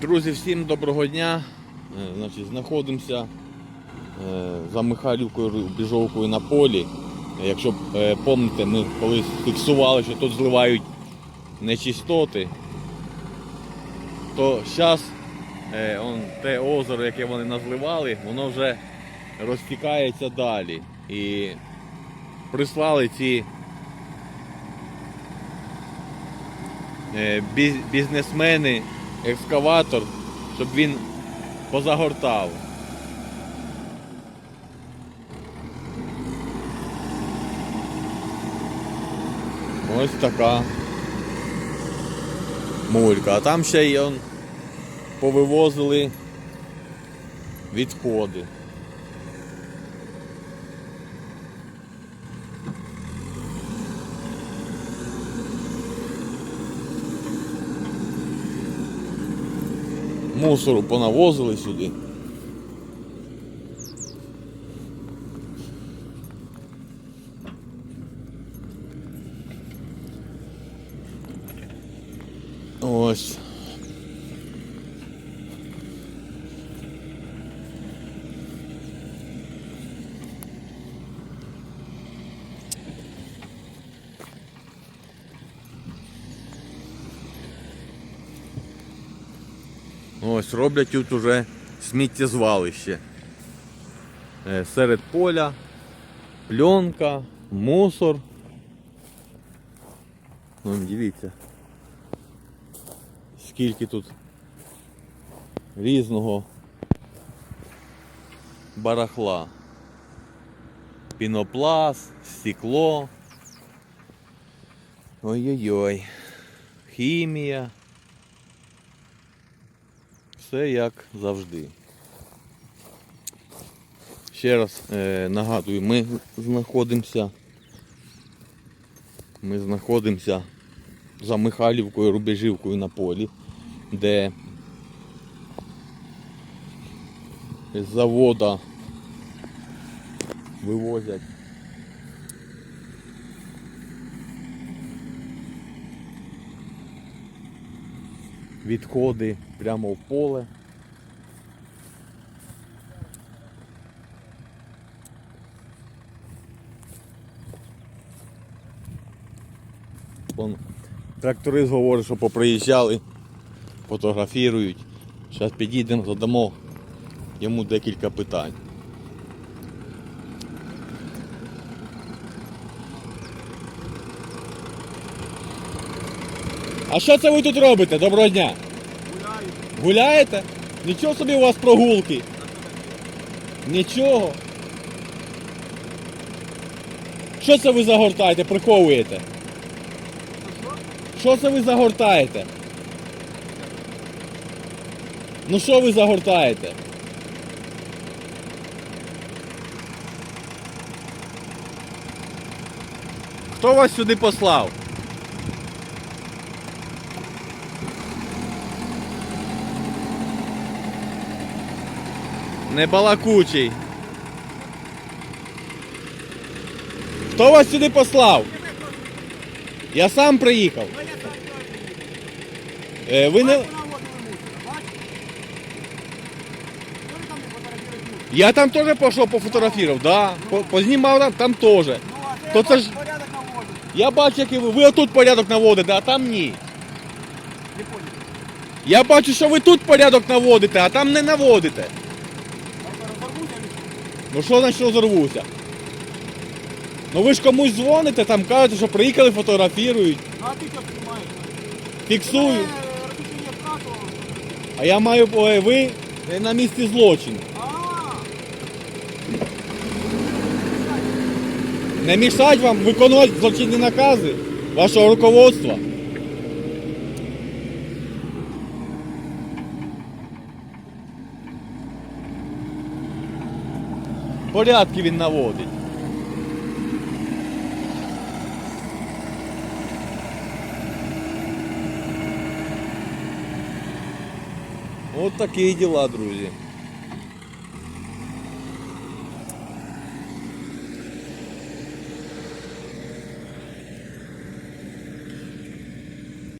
Друзі, всім доброго дня. Е, Значить, знаходимося е, за Михайлівкою Біжовкою на полі. Якщо е, пам'ятаєте, ми колись фіксували, що тут зливають нечистоти, то зараз те озеро, яке вони назливали, воно вже розтікається далі. І прислали ці бізнесмени екскаватор, щоб він позагортав. Ось така мулька. А там ще й повивозили відходи. Мусору понавозили сюди. Ось. Ось роблять тут уже сміттєзвалище. Е, Серед поля, пленка, мусор. Вон, дивіться. Скільки тут різного барахла. Пінопласт, стекло. Ой-ой-ой. Хімія. Все як завжди. Ще раз е, нагадую, ми знаходимося. Ми знаходимося за Михайлівкою, Рубежівкою на полі, де з завода вивозять відходи прямо в поле. Вон тракторист говорить, що поприїжджали, фотографірують. Зараз підійдемо, задамо йому декілька питань. А що це ви тут робите? Доброго дня! Гуляю. Гуляєте? Нічого собі у вас прогулки. Нічого. Що це ви загортаєте, приховуєте? Що це ви загортаєте? Ну що ви загортаєте? Хто вас сюди послав? Не балакучий. Хто вас сюди послав? Я сам приїхав. Е, ви не... Я там теж пішов пофотографував, да. Познімав там, там теж. То це ж-. Я бачу, як ви. Ви отут порядок наводите, а там ні. Я бачу, що ви тут порядок наводите, а там не наводите. Так, розорвуся чи що? Ну що значить розорвуся? Ну ви ж комусь дзвоните, там кажете, що приїхали, фотографують, Ну, а ти що знімаєш? фіксую. Розрішення втратило. А я маю, е, ви е, на місці злочину. А, Не мішать вам виконувати злочинні накази вашого руководства. Порядки він наводить. От такі діла, друзі.